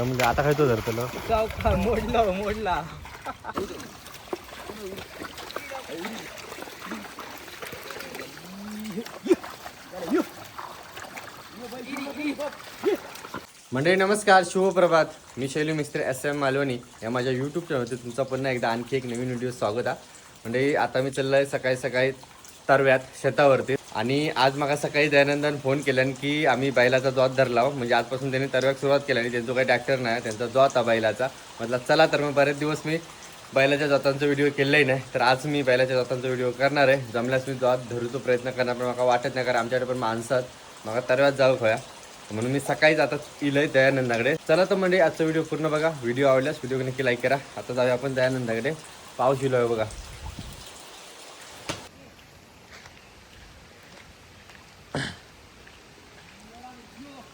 दमले आता खायचो धरतलो? मोडला मोडला. मंडळी नमस्कार शुभप्रभात मी शैली मिस्त्री एस एम मालवणी. या माझ्या यूट्यूब चॅनलवरती तुमचा पुन्हा एकदा आणखी एक नवीन व्हिडिओ स्वागत आहे. मंडळी आता मी चाललोय सकाळी सकाळी तरव्यात शेतावरती. आणि आज मला सकाळी दयानंदन फोन केल्यान की आम्ही बैलाचा जोत धरला हो. म्हणजे आजपासून त्यांनी तरव्यात सुरुवात केली आणि त्यांचा काही ट्रॅक्टर नाही त्यांचा जोत आहे बैलाचा. म्हटलं चला तर मग बरेच दिवस मी बैलाच्या जातांचा व्हिडिओ केलाही नाही. तर आज मी बैलाच्या जातांचा व्हिडिओ करणार आहे. जमल्यास मी जोत धरूचा प्रयत्न करणार पण मला वाटत नाही कारण आमच्याकडे पण माणसं आहेत. मला तरव्यात जाऊ खोया. म्हणून मी सकाळीच आता इलंय दयानंदाकडे. चला तर म्हणजे आजचा व्हिडिओ पूर्ण बघा. व्हिडिओ आवडल्यास व्हिडिओ नक्की लाईक करा. आता जाऊया आपण दयानंदाकडे. पाऊस इलोय हो बघा.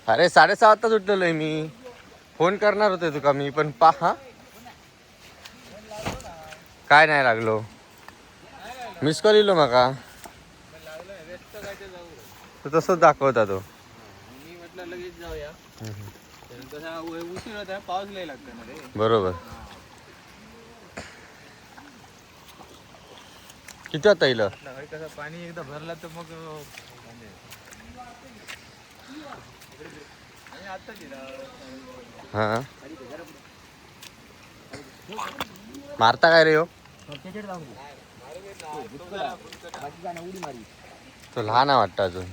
अरे साडेसहा वाजता सुटलेलोय मी. फोन करणार होते तुका मी पण पा हा? काय नाही लागलो. मिस कॉल इलो माका. तो तसंच दाखवता तो. मी म्हटलं लगेच जाऊया. तर तसा उ- उशीर होता पाऊस लय लागतो ना रे. बरोबर. किती वाजता येईल? पाणी एकदा भरला तर मग अं, म्हणजे. आणि आता दिला हा. मारता काय रे हो तो लहान आहे वाटतं अजून.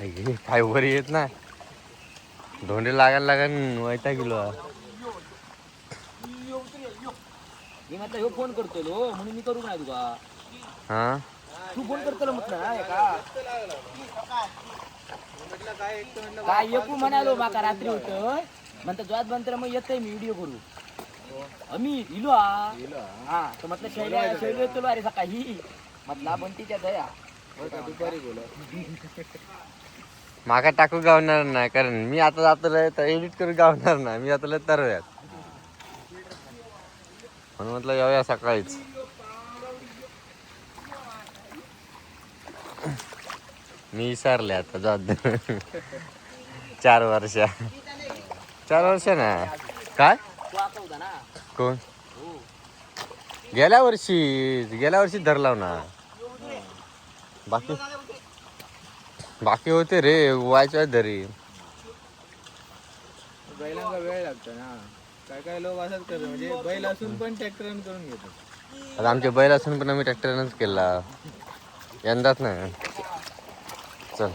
आई, पाय वर येत नाही. धोंडे लागायला लागन वैता गेलो मी म्हटलं ह्यो फोन करतो लो म्हणून मी करू नाही तुका हा? तू फोन करतो म्हटलं ना काय एक काय म्हणालो माका रात्री होत म्हणतं ज्वात बंतर मग येतोय मी व्हिडिओ करू. आम्ही इलो हा. तर म्हटलं शैल्या शैली येतो अरे सकाळी. म्हटला बंटीच्या दया. दुपारी बोला. माका टाकू गावणार नाही कारण मी आता जातो तर एडिट करून गावणार नाही मी जातो तरव्यात म्हणून म्हटलं येऊया सकाळीच. मी विसरले आता जात चार वर्ष. चार वर्ष ना? काय? कोण? गेल्या वर्षी गेल्या वर्षी धरलाव ना. बाकी? बाकी होते रे वायच्या धरी. वेळ लागतो ना. काय काय लोक असंच करतात म्हणजे बैल असून पण ट्रॅक्टर करून घेतो आता आमचे बैल असून पण आम्ही ट्रॅक्टरनंच केला. यंदाच नाही. चल.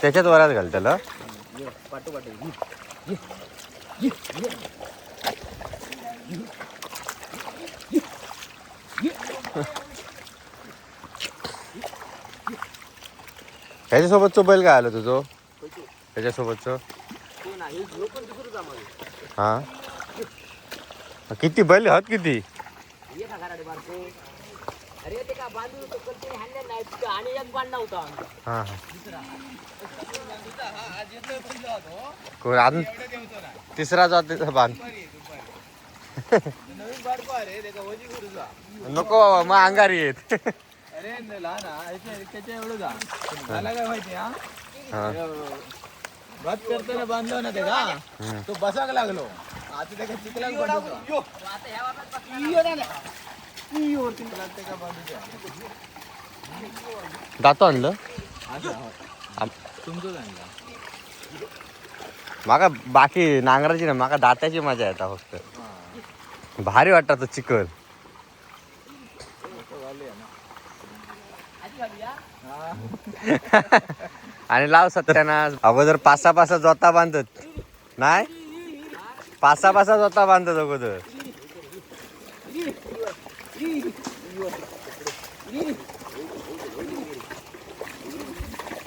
त्याच्यात वरात घाल त्याला पाठो पाठो ह्याच्यासोबतचं बैल काय आला तुझं? त्याच्यासोबतचं? हे? किती बैल किती? होतं पण ते हाणलं नाही तिथं आणि एक बांधला होता हा. हा कोण अजून तिसरा जात बांध. नको बाबा मग अंगारी येत अरे लहान याच्या- त्याच्या एवढं काय माहिती हा? भात करताना बांधलो ना ते का? तो बसाक लागलो. आता त्याला चिकलाक बांधतो ते का बांधूच्या. दातो आणलं? हो. आम- तुमचंच आणला. माका बाकी नांगराची ना माका दात्याची मजा येता फक्त. भारी वाटतात तो आणि लाव सत्याना अगोदर पासा पासा जोता बांधत. नाही? पासा पासा जोता बांधत अगोदर.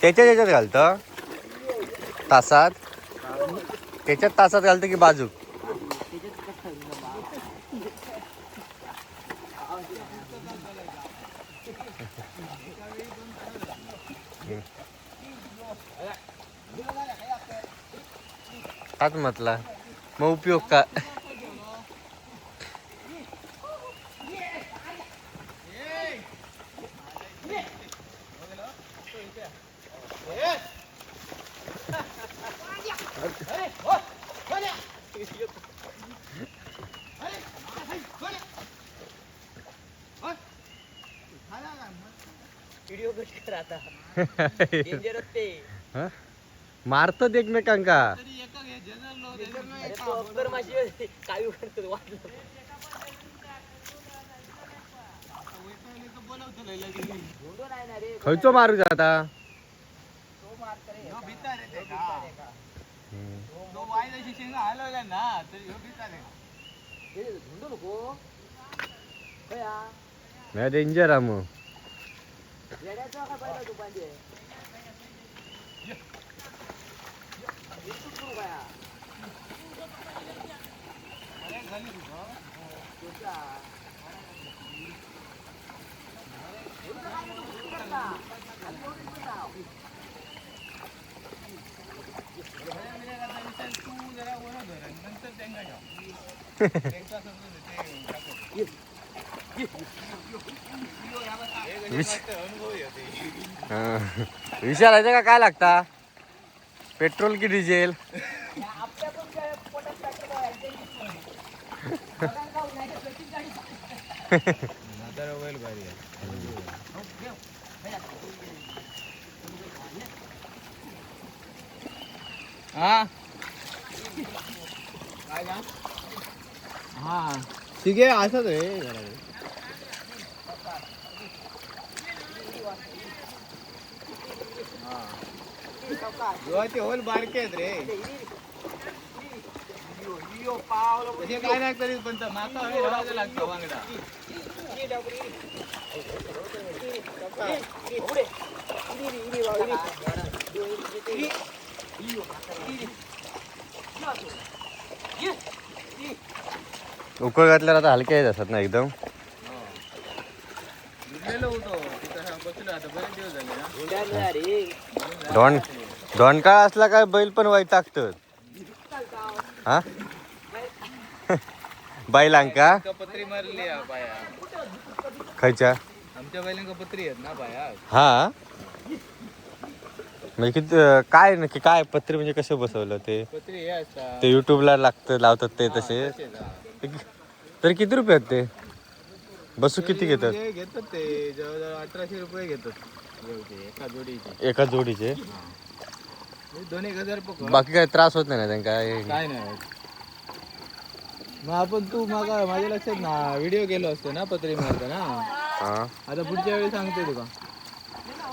त्याच्यात याच्यात घालतं? तासात? त्याच्यात तासात घालतं की बाजूक? हाच म्हटला. मग उपयोग का? व्हिडिओ कट कर आता. डेंजरच ते? मारतात एकमेकांका. अफगर माशी होती. काय करतो वाटलं झुंडून आहे ना रे खयचो मारू आता तो मारत रे ह्यो भिता विचारायचं का काय लागता? पेट्रोल की डिझेल? बैल भारी आहे हा. ठीक आहे असंच आहे ते होल बारके आहेत रे. काय नाही पण माता लागतो वांगडा. उकळ घातल्यावर आता हलक्या येत असतात ना एकदम. भिजलेलो डॉन डॉनकाळ असला काय बैल पण वाईट टाकतात? हा? बैलांका पत्री मारली खायच्या? आमच्या बैलांका पत्री आहेत ना पाया हा? म्हणजे किती काय नक्की काय पत्रे म्हणजे कसं बसवलं ते? पत्री हे असतात ते युट्यूबला लागतं लावतात ते तसे. तसेच, हा. तरी किती रुपये आहेत ते? बसू किती घेतात? घेतात ते जवळजवळ अठराशे रुपये घेतात. एका जोडीचे. एका जोडीचे? म्हणजे दोन एक हजार पकड बाकी काय त्रास होत नाही ना त्यांना काय काय नाही मग आपण तू मागा माझ्या लक्षात ना व्हिडिओ केलो असतो ना पत्री मारताना हा. आता पुढच्या वेळी सांगते तुका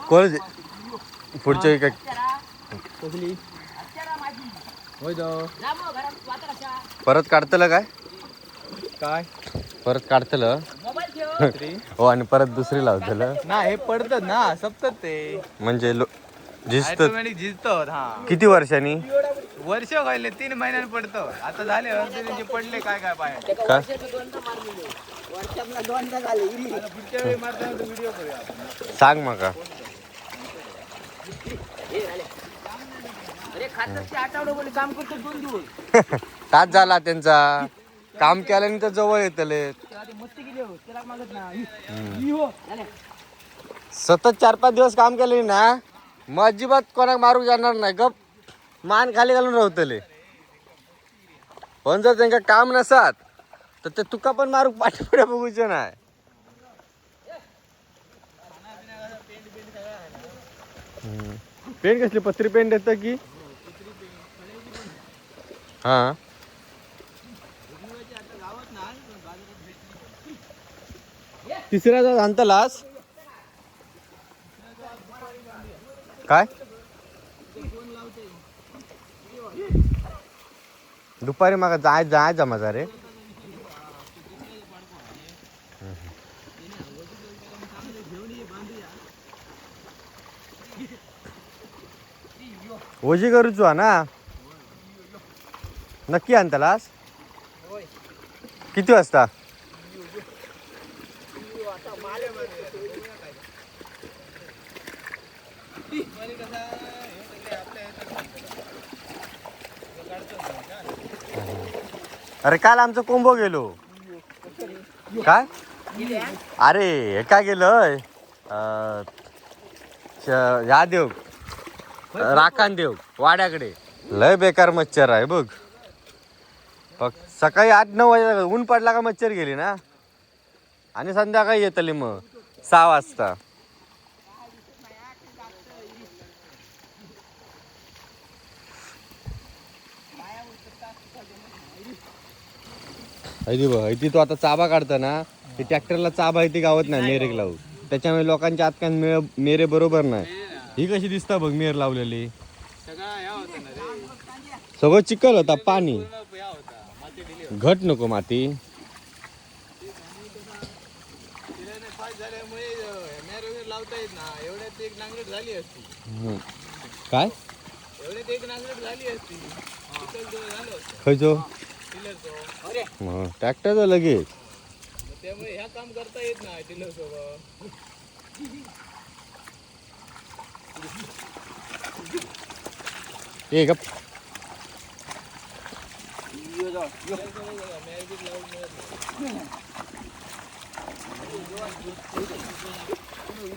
कोण पुढच्या वेळी काय कसली? होय जाऊ परत काढतलं काय? काय? परत काढतलं? पत्री हो आणि परत दुसरी लावतलं? ना हे पडतात ना सपतात ते. म्हणजे लो झिजत ऑटोमॅटिक झिजतात हा. किती वर्षांनी? वर्ष व्हायले तीन महिन्यात पडतं. आता झाले त्यांचे पडले काय काय पाय का वर्षातला दोनदा झाले आता पुढच्या वेळी मारताना व्हिडिओ करूया आपण. सांग मका अरे खातात ते आठवडे बोले काम करतो दोन दिवस. तास झाला त्यांचा. काम केल्यानंतर जवळ येतले. तेव्हा ते मस्ती केली हो त्याला मागत ना झाले सतत चार पाच दिवस काम केले ना मग अजिबात कोणाक मारूक जाणार नाही. गप. मान खाली घालून राहतले पण जर त्यांना काम नसत तर ते तुका पण मारूक पाठीपुढे बघूचे नाही. पेंट कसली? पत्री पेंट येतं की? हा. तिसऱ्या जात आणतलास? काय? दुपारी मग जाय जाय जमा जा रे ओजी करूचो ना? नक्की आणतलास किती वाजता? अरे काल आमचं कोंबो गेलो. काय? अरे हे काय गेलं ह्या देव. राखान देव वाड्याकडे. लय बेकार मच्छर आहे बघ. बघ सकाळी आठ नऊ वाजता ऊन पडला का मच्छर गेली ना? आणि संध्याकाळी येतली मग सहा वाजता. ऐदी बघ ऐदी तो आता चाबा काढता ना ते ट्रॅक्टरला चाबा इथे गावत नाही मेरेक लावू त्याच्यामुळे लोकांच्या आतकान मेळ मेरे बरोबर नाही. ही. कशी दिसता बघ मेर लावलेली. सगळा चिखल होता पाणी. घट नको माती. काय? एवढ्यात टिलरचं ट्रॅक्टरचं लगेच. मग त्यामुळे ह्या काम करता येत नाही टिलर सोबत ए गप. फोन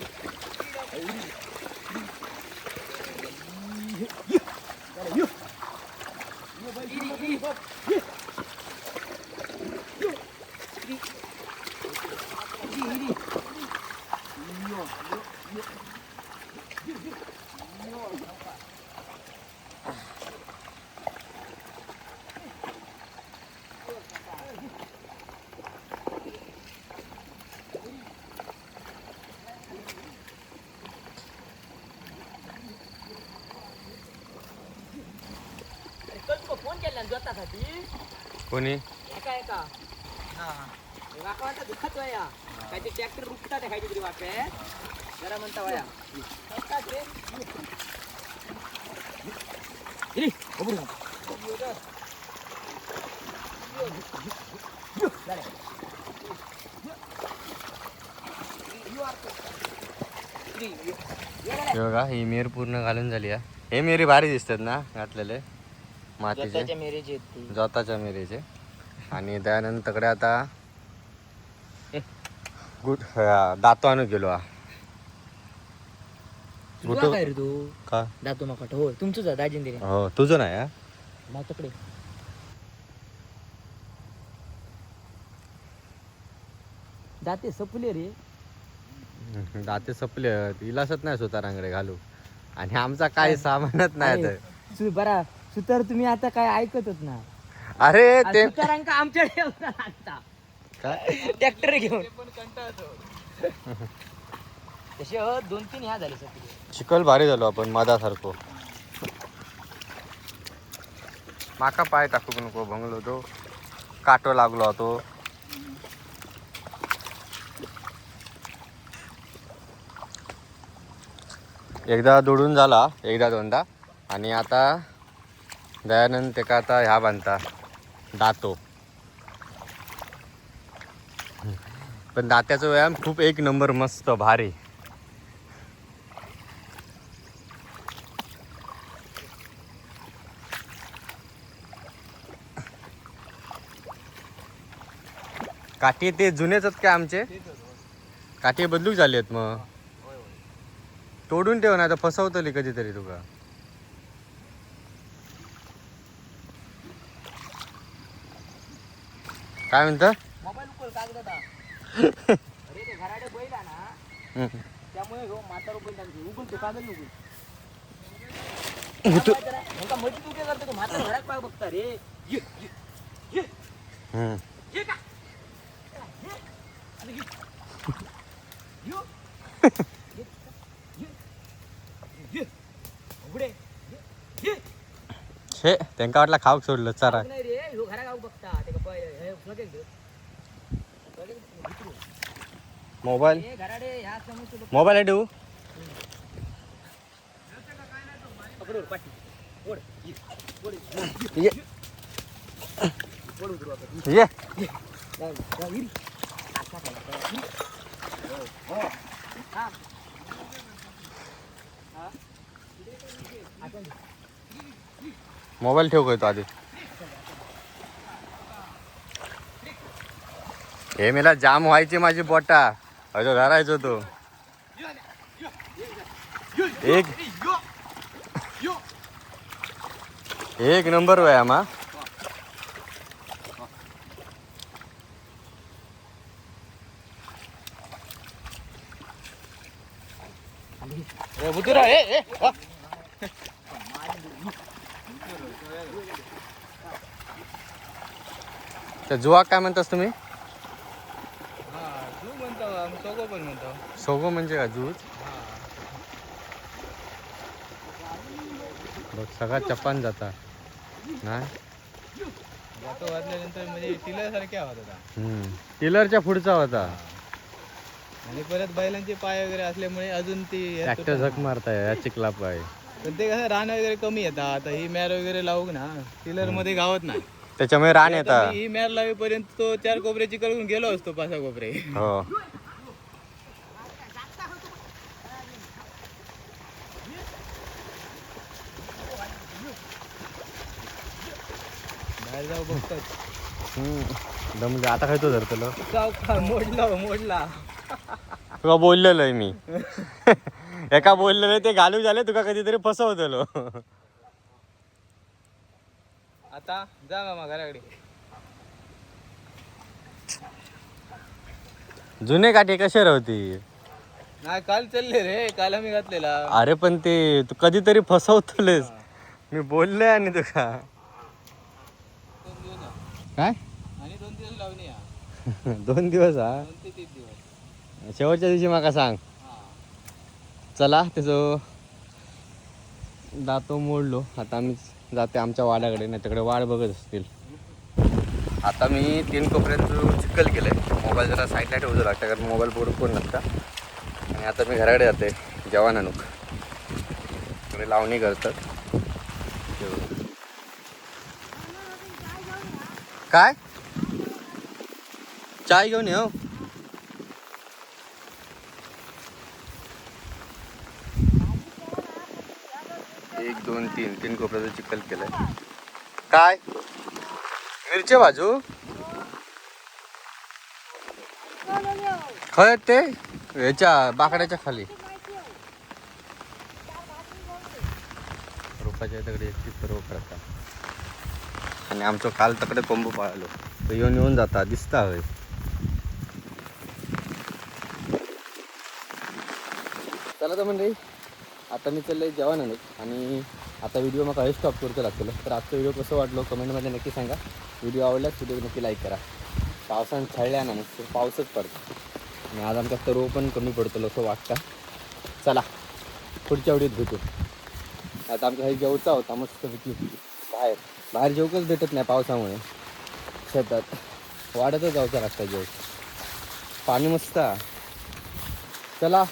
जोतासाठी? कोणी? एका एका वाकावाचा दुःखच वया. काय ते ट्रॅक्टर रुकतात आहे काहीतरी वाटे जरा म्हणता वया. रे. उभं राहा. हे बघा ही मेर पूर्ण घालून झाली आहे हे मेरी भारी दिसतात ना घातलेले. मातीचे? जोताच्या मेरेज आहेत ते. जोताच्या मेरीचे. आणि त्यानंतरकडे आता गुट दातो आणून गेलो हा. काय रे तू? का? दातो हो तुमचंच आहे हो तुझं नाही हा? माझ्याकडे दाते सपले रे. दाते सपले. इलासच नाही सुतारांकडे घालू. आणि आमचा काय? सामानच नाही अरे, तर. बरा सुतार तुम्ही आता काय ऐकतच ना. अरे ते सुतारांका आमच्याकडे येऊन लागता. काय? ट्रॅक्टर घेऊन. तसे हो, दोन तीन ह्या झाले चिकल भारी झालो आपण मधासारखो. माका पाय टाकू नको भंगलो तो. काटो लागलो होतो एकदा दोडून झाला एकदा दोनदा. आणि आता दयानंद ते का आता ह्या बांधता? दातो. पण दात्याचा व्यायाम खूप एक नंबर मस्त भारी. काठी ते जुनेच आहेत काय आमचे? काठी बदलूक झाले आहेत मग. तोडून ठेव ना तर फसवतली कधीतरी तुका. काय म्हणतं? मोबाईल उकल कागदात अरे ते घराडे बैल आहे ना. त्यामुळे हो म्हातारो बैल टाकते उकल तो कागद उकल नका. मजी तू काय करतो म्हातारा घरात पाय बघता रे. ये, ये, ये, का? उघडे. त्यांका वाटला खाऊक सोडलं चरा नाही रे ह्यो घरा गाव बघता ते का पै हे लगेच दे. लगेच उतरू. मोबाईल हे घराडे ह्या समोरचे बघ. मोबाईल आहे ठेवू पकड वर, पाठी. ओढ. ये. ओढ. ये ओढ उतरू आपण. ये जाऊ, जाऊ, इरी. आता काय, जाऊ, मोबाईल? मोबाईल आहे हा. मोबाईल ठेव काय आधी? हे मला जाम व्हायची माझी बोटा. अजून धरायचो तो. एक एक नंबर व्यायाम हा. जुवा काय म्हणतास तुम्ही हा, तू म्हणतो आम्ही चौघं पण म्हणतो सोगो म्हणजे का जूज बघ सगळा चपान जाता. वाजल्यानंतर म्हणजे टिलरसारखे आवाज होता हम्म. टिलरच्या पुढचा होता. आणि परत बैलांचे पाय वगैरे असल्यामुळे अजून ती ट्रॅक्टर. झक मारताय या चिखला पाय पण ते कसं रान वगैरे कमी येतात. आता ही मॅर वगैरे लावू ना टिलरमध्ये गावत नाही. त्याच्यामुळे रान आता येता मी ही मॅर लावेपर्यंत तो चार कोपऱ्याची करून गेलो असतो पाच कोपरे. हो. बाहेर जाऊ आता खायचो धरतलो जाऊ का मोडला मोडला. तुका बोललेलो आहे मी. एका बोललेलं ते घालू झाले तुका कधीतरी फसवतलो. आता जा मामा घराकडे. जुने काठी कसे राहती? नाही काल चालले रे. काल आम्ही घातलेला. अरे पण ते तू कधीतरी फसवतलेस. मी बोलले आणि तुका. काय? आणि दोन दिवस लावणी या दोन दिवस हा? दोन ते तीन दिवस. शेवटच्या दिवशी माका सांग. हा. चला त्याचं दातो मोडलो. आता आम्ही जाते आमच्या वाड्याकडे नाही तिकडे वाड बघत असतील. आता मी तीन कोपऱ्यात चिखल केलंय. मोबाईल जरा साईडला ठेवतो लागतं कारण मोबाईल पकडून कोण नसता आणि आता मी घराकडे जाते जेवण आणूक तुम्ही लावणी करतात. काय? चाय घेऊन ये हो. एक दोन तीन तीन कोपऱ्याचं चिखल केलंय. काय? मिरची बाजू खय ते? ह्याच्या बाकड्याच्या खाली. रोपाच्या दगडी एकटी सर्व करतात. आणि आमचं काल तकडे कोंबू पाळलो. तो येऊन येऊन जाता दिसता हय. चला तर म्हणजे आता मी चाललंय जेवण आणत आणि आता व्हिडिओ मग स्टॉप करतो लागतो तर आजचा व्हिडिओ कसं वाटलो कमेंटमध्ये नक्की सांगा. व्हिडिओ आवडल्यास व्हिडिओ नक्की लाईक करा. पावसानं छळल्या ना नुसतं पाऊसच पडतो. आणि आज आमचा तरव पण कमी पडतो असं वाटतं. चला पुढच्या व्हिडिओत भेटू. आता आमचा हे जेवचा होता मस्त बाहेर. बाहेर जेवकच भेटत नाही पावसामुळे. शेतात. वाढतच जाऊचा लागता जेव पाणी मस्त. चला.